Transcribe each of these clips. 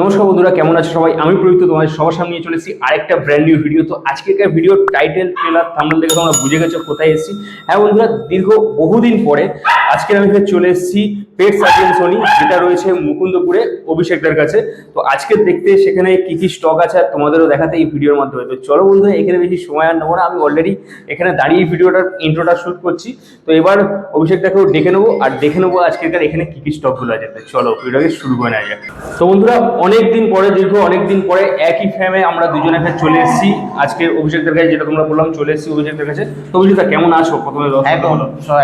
নমস্কার বন্ধুরা, কেমন আছো সবাই? আমি প্রযুক্ত তোমাদের সবার সামনে নিয়ে চলেছি আরেকটা ব্র্যান্ড নিউ ভিডিও তো আজকের ভিডিও টাইটেল ট্রেলার থামনাল দেখে তোমরা বুঝে গেছো কোথায় এসেছি। হ্যাঁ বন্ধুরা, দীর্ঘ বহুদিন পরে আজকে আমি চলে এসেছি পেট সার্জন সোনি যেটা রয়েছে মুকুন্দপুরে অভিষেকদের কাছে। তো আজকে দেখতে সেখানে কি কি স্টক আছে আর তোমাদেরও দেখাতে এই ভিডিওর মাধ্যমে। তো চলো বন্ধুরা, এখানে বেশি সময় আর নেব না। আমি অলরেডি এখানে দাঁড়িয়ে ভিডিওটার ইন্ট্রোটা শুট করছি। তো এবার অভিষেকটাকেও ডেকে নেব আর দেখে নেব আজকেরকার এখানে কি কি স্টকগুলো আছে। তো চলো ভিডিওটাকে শুরু করে নেওয়া যাক। তো বন্ধুরা অনেক দিন পরে, দীর্ঘ অনেক দিন পরে একই ফ্রেমে আমরা দুজনে ফের চলে এসেছি। আজকে অভিষেকদের কাছে যেটা তোমরা বললাম, চলে এসেছি অভিষেকের কাছে। তো অভিষেকটা কেমন আছো? প্রথমে একদম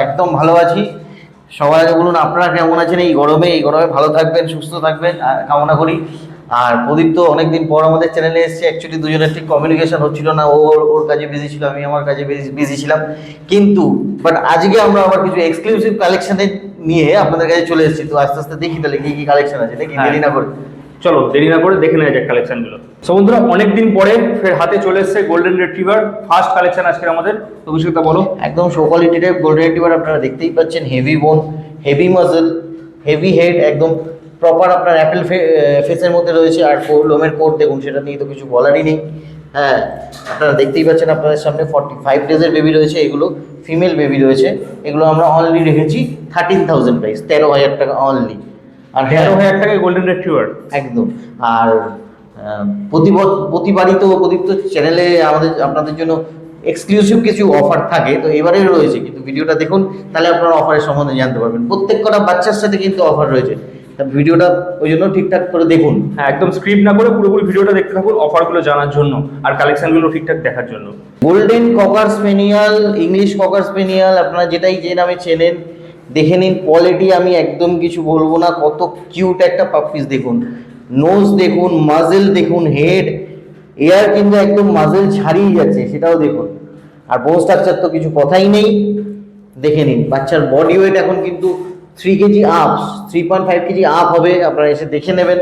একদম ভালো আছি। সবার আগে বলুন, আপনারা কেমন আছেন এই গরমে? এই গরমে ভালো থাকবেন, সুস্থ থাকবেন কামনা করি। আর প্রদীপ তো অনেকদিন পর আমাদের চ্যানেলে এসেছে অ্যাকচুয়ালি দুজনের ঠিক কমিউনিকেশন হচ্ছিল না, ও ওর- কাজে বিজি ছিল, আমি আমার কাজে বিজি ছিলাম। কিন্তু বাট আজকে আমরা আবার কিছু এক্সক্লুসিভ কালেকশনে নিয়ে আপনাদের কাছে চলে এসেছি, তো আস্তে আস্তে দেখি তাহলে কি কি কালেকশন আছে, নাকি। দেরি না করে? চলো, দেরি না করে দেখে নেওয়া যাক কালেকশনগুলো সো বন্ধুরা, অনেকদিন পরে ফের হাতে চলে এসেছে গোল্ডেন রিট্রিভার ফার্স্ট কালেকশন আজকে আমাদের। অভিষেকটা বলো। একদম শো কোয়ালিটির গোল্ডেন রিট্রিভার আপনারা দেখতেই পাচ্ছেন heavy bone heavy muscle heavy head একদম প্রপার আপনার অ্যাপেল ফেসের মধ্যে রয়েছে। আর কোর লোমের কোট দেখুন, সেটা নিয়ে তো কিছু বলারই নেই। হ্যাঁ আপনারা দেখতেই পাচ্ছেন, আপনাদের সামনে ফর্টি ফাইভ ডেজের বেবি রয়েছে, এগুলো ফিমেল বেবি রয়েছে। এগুলো আমরা অনলি রেখেছি থার্টিন থাউজেন্ড প্রাইস তেরো হাজার টাকা অনলি আর হ্যাঁ তেরো হাজার টাকায় গোল্ডেন রিট্রিভার একদম। আর প্রতিবারই তো প্রদীপ চ্যানেলে আমাদের আপনাদের জন্য এক্সক্লুসিভ কিছু অফার থাকে তো এবারে রয়েছে। কিন্তু ভিডিওটা দেখুন তাহলে আপনারা অফারের সম্বন্ধে জানতে পারবেন। প্রত্যেক কটা বাচ্চার সাথে কিন্তু অফার রয়েছে। তা ভিডিওটা ওই জন্য ঠিকঠাক করে দেখুন। হ্যাঁ একদম স্ক্রিপ্ট না করে পুরোপুরি ভিডিওটা দেখতে থাকুন অফারগুলো জানার জন্য আর কালেকশনগুলো ঠিকঠাক দেখার জন্য। গোল্ডেন ককার স্পেনিয়াল ইংলিশ ককার স্পেনিয়াল আপনারা যেটাই যে নামে চেনেন দেখে নিন কোয়ালিটি আমি একদম কিছু বলব না। কত কিউট একটা পাপিস দেখুন। নোজ দেখুন মাজেল দেখুন হেড এয়ার কিন্তু একদম মাজেল ছাড়িয়ে যাচ্ছে, সেটাও দেখুন। আর বোন স্ট্রাকচার তো কিছু কথাই নেই। দেখে নিন, বাচ্চার বডি ওয়েট এখন কিন্তু three kg up three point five kg up হবে, আপনারা এসে দেখে নেবেন।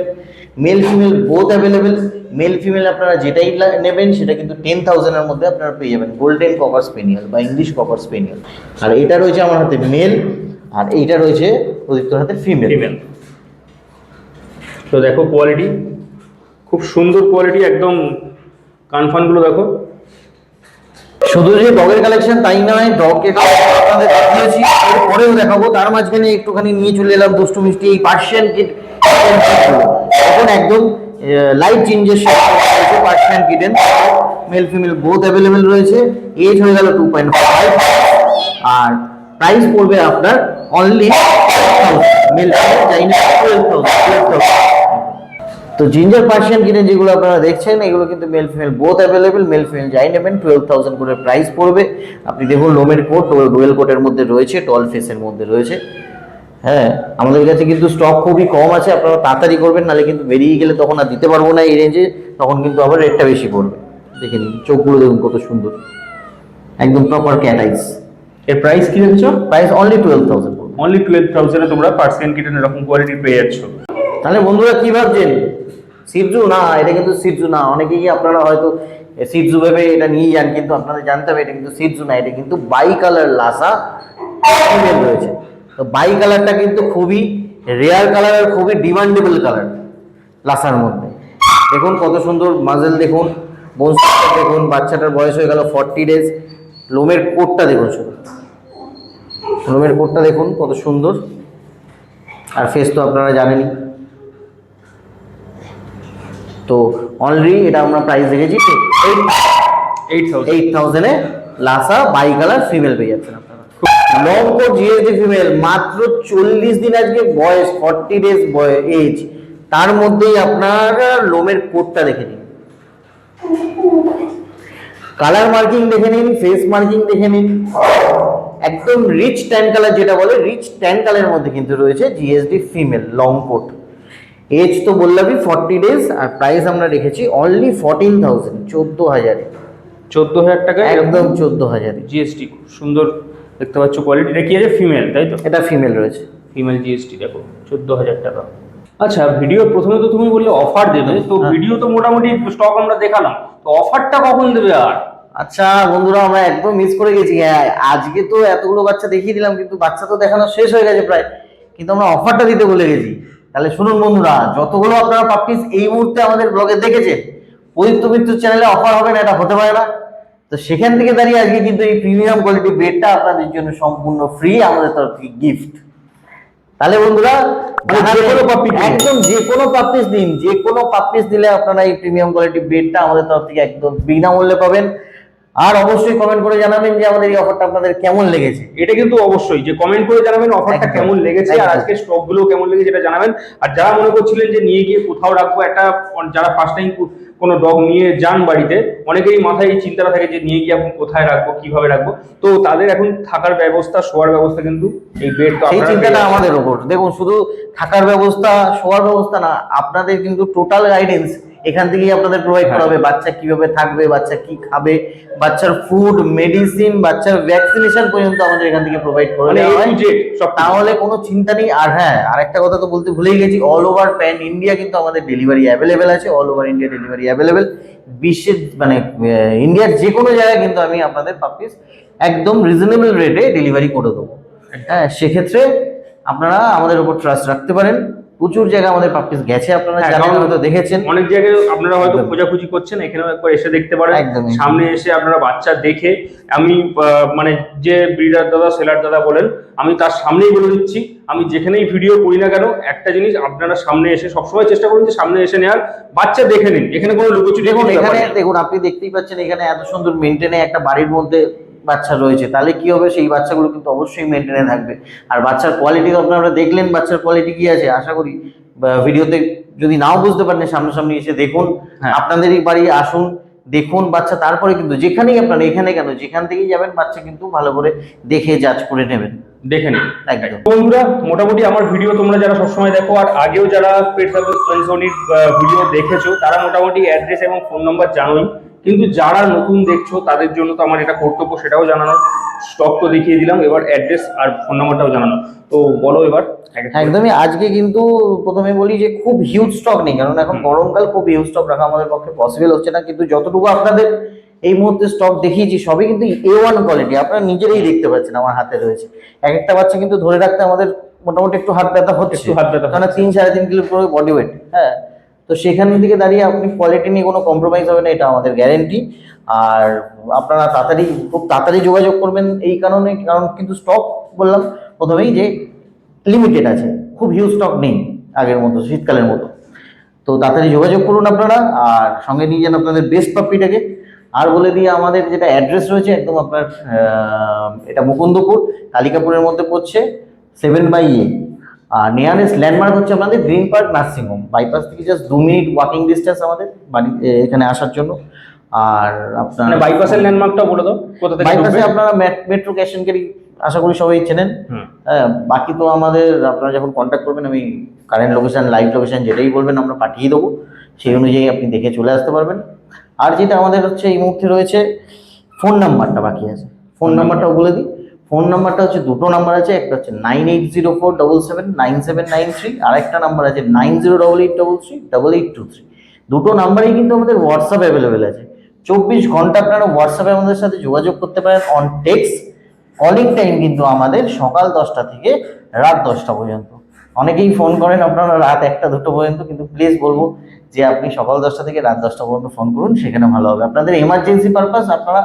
Male female both available male female আপনারা যেটাই নেবেন, সেটা কিন্তু টেন থাউজেন্ডের মধ্যে আপনারা পেয়ে যাবেন। গোল্ডেন কপার স্পেনিয়াল বা ইংলিশ কপার স্পেনিয়াল আর এটা রয়েছে আমার হাতে মেল আর এইটা রয়েছে প্রদীপ্তর হাতে ফিমেল ফিমেল তো দেখো কোয়ালিটি খুব সুন্দর কোয়ালিটি একদম কানফানগুলো দেখো। শুধু যে ডগের কালেকশন তাই নয় ডগকে আপনাদের দেখিয়েছি এরপরেও দেখাবো। তার মাঝখানে একটুখানি নিয়ে চলে এলাম দুষ্টু মিষ্টি এই পার্সিয়ান কিট এখন একদম লাইট চেঞ্জের রয়েছে Persian kitten male female both available রয়েছে। এজ হয়ে গেল টু পয়েন্ট ফাইভ আর প্রাইস পড়বে আপনার অনলি মেল তো জিঞ্জার পার্সিয়ান কিনে যেগুলো আপনারা দেখছেন, এগুলো কিন্তু male female both available male female যাই নেবেন টুয়েলভ থাউজেন্ড করে প্রাইস পড়বে। আপনি দেখুন লোমের কোট ডুয়েল কোটের মধ্যে রয়েছে টল ফেসের মধ্যে রয়েছে। হ্যাঁ আমাদের কাছে কিন্তু স্টক খুবই কম আছে, আপনারা তাড়াতাড়ি করবেন, নাহলে কিন্তু বেরিয়ে গেলে তখন আর দিতে পারব না এই রেঞ্জে তখন কিন্তু আবার রেটটা বেশি পড়বে। দেখে নিন, চোখগুলো দেখুন কত সুন্দর। একদম প্রপার ক্যাট আইস এর প্রাইস কি হচ্ছে? Price only twelve thousand only twelve থাউজেন্ডে তোমরা পার্সিয়ান কিটেন এরকম কোয়ালিটি পেয়ে যাচ্ছ। তাহলে বন্ধুরা কি ভাবছেন? সিপজু না এটা কিন্তু সিপজু না। অনেকেই আপনারা হয়তো সিপজু ভেবে এটা নিয়ে যান কিন্তু আপনাদের জানতে হবে এটা কিন্তু সিপজু না এটা কিন্তু বাই কালার লাসা ফিমেল রয়েছে। তো বাই কালারটা কিন্তু খুবই রেয়ার কালার আর খুবই ডিমান্ডেবল কালার লাসার মধ্যে। দেখুন কত সুন্দর মাজেল দেখুন। বোন দেখুন বাচ্চাটার বয়স হয়ে গেল ফর্টি ডেজ লোমের কোটটা দেখুন শুধু। লোমের কোটটা দেখুন কত সুন্দর। আর ফেস তো আপনারা জানেনই। তো অনলি এটা আমরা প্রাইস দেখেছি eight thousand Lhasa bi colour female পেয়ে যাচ্ছেন আপনারা। লং কোট জিএসডি ফিমেল মাত্র চল্লিশ দিন আজকে বয়স ফর্টি ডেজ এজ তার মধ্যেই আপনার লোমের কোটটা দেখে নিন। কালার মার্কিং দেখে নিন ফেস মার্কিং দেখে নিন। একদম রিচ ট্যান কালার যেটা বলে রিচ ট্যান কালারের মধ্যে কিন্তু রয়েছে GSD female long coat age তো বললামই ফর্টি ডেজ আর প্রাইস আমরা রেখেছি অনলি ফোরটিন থাউজেন্ড চোদ্দ হাজারে। চোদ্দ হাজার টাকা একদম চোদ্দ হাজারে। জিএসটি খুব সুন্দর দেখতে পাচ্ছ কোয়ালিটি এটা কি আছে? ফিমেল তাই তো? এটা ফিমেল রয়েছে। ফিমেল জিএসটি দেখো চোদ্দ হাজার টাকা। আচ্ছা ভিডিও প্রথমে তো তুমি বললে অফার দেবে তো হ্যাঁ। ভিডিও তো মোটামুটি স্টক আমরা দেখালাম। তো অফারটা কখন দেবে আর? আচ্ছা বন্ধুরা আমরা একদম মিস করে গেছি। হ্যাঁ আজকে তো এতগুলো বাচ্চা দেখিয়ে দিলাম কিন্তু বাচ্চা তো দেখানো শেষ হয়ে গেছে প্রায়। কিন্তু আমরা অফারটা দিতে ভুলে গেছি। তাহলে শুনুন বন্ধুরা যতগুলো আপনারা পাপ্পিস এই মুহূর্তে আমাদের ব্লগে দেখেছেন পবিত্র মৃত্যু চ্যানেলে অফার হবে না এটা হতে পারে না। তো সেখান থেকে দাঁড়িয়ে আজকে কিন্তু এই প্রিমিয়াম কোয়ালিটি বেডটা আপনাদের জন্য সম্পূর্ণ ফ্রি আমাদের তরফ থেকে গিফট তাহলে বন্ধুরা মানে যে কোনো। একদম যে পাপ্পিস দিন যে কোনো পাপ্পিস দিলে আপনারা এই প্রিমিয়াম কোয়ালিটি বেডটা আমাদের তরফ থেকে একদম বিনামূল্যে পাবেন। আর অবশ্যই কমেন্ট করে জানাবেন যে আমাদের এই অফারটা আপনাদের কেমন লেগেছে। এটা কিন্তু অবশ্যই যে কমেন্ট করে জানাবেন অফারটা কেমন লেগেছে আর। আজকে স্টকগুলো কেমন লেগেছে এটা জানাবেন। আর যারা মনে করছিলেন যে নিয়ে গিয়ে কোথাও রাখব একটা যারা ফার্স্ট টাইম কোনো ডগ নিয়ে যান বাড়িতে অনেকেরই মাথায় এই চিন্তাটা থাকে যে নিয়ে গিয়ে এখন কোথায় রাখব কীভাবে রাখব। তো তাদের এখন থাকার ব্যবস্থা শোয়ার ব্যবস্থা কিন্তু এই বেড তো সেই চিন্তাটা আমাদের ওপর দেখুন শুধু থাকার ব্যবস্থা শোয়ার ব্যবস্থা না আপনাদের কিন্তু টোটাল গাইডেন্স এখান থেকেই আপনাদের প্রোভাইড করা হ্যাঁ। হবে বাচ্চা কীভাবে থাকবে বাচ্চা কি খাবে বাচ্চার ফুড মেডিসিন বাচ্চার ভ্যাকসিনেশন পর্যন্ত আমাদের এখান থেকে প্রোভাইড করে মানে দেওয়া হয়। তাহলে কোনো চিন্তা নেই। আর হ্যাঁ আরেকটা কথা তো বলতে ভুলেই গেছি অল ওভার প্যান ইন্ডিয়া কিন্তু আমাদের ডেলিভারি অ্যাভেলেবেল আছে all over India delivery available বিশ্বের মানে ইন্ডিয়ার যে কোনো জায়গায় কিন্তু আমি আপনাদের পাপিস একদম রিজনেবল রেটে ডেলিভারি করে দেবো। হ্যাঁ সেক্ষেত্রে আপনারা আমাদের উপর ট্রাস্ট রাখতে পারেন। প্রচুর জায়গায় আমাদের পাপিস গেছে আপনারা হ্যাঁ, জানেন হয়তো দেখেছেন অনেক জায়গায় আপনারা হয়তো। খোঁজাখুঁজি করছেন এখানেও একবার এসে দেখতে পারেন। সামনে এসে আপনারা বাচ্চা দেখে আমি মানে যে ব্রিডার দাদা সেলার দাদা বলেন আমি তার সামনেই বলে দিচ্ছি আমি যেখানেই ভিডিও করি না কেন একটা জিনিস আপনারা সামনে এসে সবসময় চেষ্টা করুন যে সামনে এসে নেওয়ার বাচ্চা দেখে নিন এখানে কোনো লুকোচুরি দেখুন এখানে দেখুন আপনি দেখতেই পাচ্ছেন এখানে এত সুন্দর মেনটেনে একটা বাড়ির মধ্যে বাচ্চা রয়েছে তাহলে কি হবে? সেই বাচ্চাগুলো কিন্তু অবশ্যই মেনটেনে থাকবে। আর বাচ্চার কোয়ালিটি আপনারা দেখলেন বাচ্চার কোয়ালিটি কি আছে? আশা করি ভিডিওতে যদি নাও বুঝতে পারেন সামনাসামনি এসে দেখুন হ্যাঁ। আপনাদেরই বাড়ি আসুন দেখুন বাচ্চা তারপরে কিন্তু যেখানেই আপনারা এখানে কেন? যেখান থেকেই যাবেন বাচ্চা কিন্তু ভালো করে দেখে জাজ করে নেবেন। দেখে নিন। বন্ধুরা মোটামুটি আমার ভিডিও তোমরা যারা সবসময় দেখো আর আগেও যারা পেট সার্ভিস ভিডিও দেখেছ তারা মোটামুটি অ্যাড্রেস এবং ফোন নাম্বার জানোই। কিন্তু যারা নতুন দেখছ তাদের জন্য তো আমার এটা কর্তব্য সেটাও জানানো স্টক তো দেখিয়ে দিলাম। এবার অ্যাড্রেস আর ফোন নাম্বারটাও জানানো তো বলো এবার। একদমই আজকে কিন্তু প্রথমে বলি যে খুব হিউজ স্টক নেই কারণ এখন গরমকাল খুব হিউজ স্টক রাখা আমাদের পক্ষে পসিবল হচ্ছে না। কিন্তু যতটুকু আপনাদের এই মুহূর্তে স্টক দেখিয়েছি সবই কিন্তু এ ওয়ান কোয়ালিটি আপনারা নিজেরাই দেখতে পাচ্ছেন আমার হাতে রয়েছে। এক একটা বাচ্চা কিন্তু ধরে রাখতে আমাদের মোটামুটি একটু হাত ব্যথা হচ্ছে। হাত ব্যথা কারণ তিন সাড়ে তিন কিলো বডি ওয়েট হ্যাঁ? তো সেখান থেকে দাঁড়িয়ে আপনি কোয়ালিটি নিয়ে কোনো কম্প্রোমাইজ হবে না, এটা আমাদের গ্যারেন্টি আর আপনারা তাড়াতাড়ি, খুব তাড়াতাড়ি যোগাযোগ করবেন এই কারণে, কারণ কিন্তু স্টক বললাম প্রথমেই যে লিমিটেড আছে, খুব হিউজ স্টক নেই আগের মতো, শীতকালের মতো। তো তাড়াতাড়ি যোগাযোগ করুন আপনারা, আর সঙ্গে নিয়ে যান আপনাদের বেস্ট পাপ্পিটাকে আর বলে দিয়ে আমাদের যেটা অ্যাড্রেস রয়েছে, একদম আপনার এটা মুকুন্দপুর, কালিকাপুরের মধ্যে পড়ছে সেভেন বাই এ আর নিয়ারেস্ট ল্যান্ডমার্ক হচ্ছে আপনাদের green park nursing home bypass থেকে জাস্ট দু মিনিট ওয়াকিং ডিস্টেন্স আমাদের বাড়ি এখানে আসার জন্য। আর আপনার মানে বাইপাসের ল্যান্ডমার্কটা বলে দাও কোথা থেকে বাইপাসে আপনারা মেট্রো ক্যাশ অ্যান্ড ক্যারি আশা করি সবাই চেনেন। হ্যাঁ বাকি তো আমাদের আপনারা যখন কন্ট্যাক্ট করবেন আমি কারেন্ট লোকেশন লাইভ লোকেশন যেটাই বলবেন আমরা পাঠিয়ে দেবো। সেই অনুযায়ী আপনি দেখে চলে আসতে পারবেন। আর যেটা আমাদের হচ্ছে এই মুহূর্তে রয়েছে ফোন নাম্বারটা বাকি আছে। ফোন নাম্বারটাও বলে দিই। ফোন নাম্বারটা হচ্ছে দুটো নাম্বার আছে, একটা হচ্ছে nine eight zero four double seven, nine seven nine three, আর একটা নাম্বার আছে nine zero double eight double three, double eight two three. দুটো নাম্বারেই কিন্তু আমাদের হোয়াটসঅ্যাপ অ্যাভেলেবেল আছে। চব্বিশ ঘণ্টা আপনারা হোয়াটসঅ্যাপে আমাদের সাথে যোগাযোগ করতে পারেন অন টেক্সট কলিং টাইম কিন্তু আমাদের সকাল দশটা থেকে রাত দশটা পর্যন্ত। অনেকেই ফোন করেন, আপনারা রাত একটা, দুটো পর্যন্ত, কিন্তু প্লিজ বলব যে আপনি সকাল দশটা থেকে রাত দশটা পর্যন্ত ফোন করুন, সেখানে ভালো হবে। আপনাদের এমার্জেন্সি পারপাস আপনারা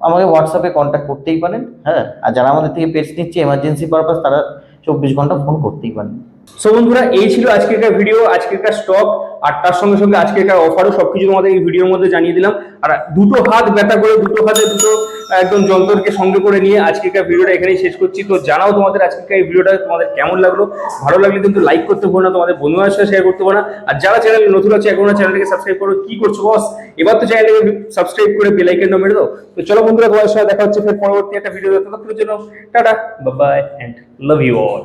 আমাকে হোয়াটসঅ্যাপে কন্ট্যাক্ট করতেই পারেন হ্যাঁ? আর যারা আমাদের থেকে পেস্ট নিচ্ছে এমার্জেন্সি পারপাস তারা চব্বিশ ঘণ্টা ফোন করতেই পারেন। সো বন্ধুরা, এই ছিল আজকেরকার ভিডিও আজকেরকার স্টক আর তার সঙ্গে সঙ্গে আজকেরকার অফারও সবকিছু তোমাদের এই ভিডিওর মধ্যে জানিয়ে দিলাম। আর দুটো হাত ব্যথা করে, দুটো হাতে দুটো একদম যন্ত্রকে সঙ্গে করে নিয়ে আজকেরকার ভিডিওটা এখানেই শেষ করছি। তো জানাও তোমাদের আজকেরকার এই ভিডিওটা তোমাদের কেমন লাগল? ভালো লাগলে কিন্তু লাইক করতে পারো না, তোমাদের বন্ধুদের সাথে শেয়ার করতে ভুলো না। আর যারা চ্যানেলে নতুন আছে, এখনও চ্যানেলটাকে সাবস্ক্রাইব করো। কি করছ বস এবার তো চ্যানেলটাকে সাবস্ক্রাইব করে বেল আইকনটা মেরে দাও। তো চলো বন্ধুরা, তোমাদের সাথে দেখা হচ্ছে, ফের পরবর্তী একটা ভিডিও ততক্ষণের জন্য, tata bye and love you all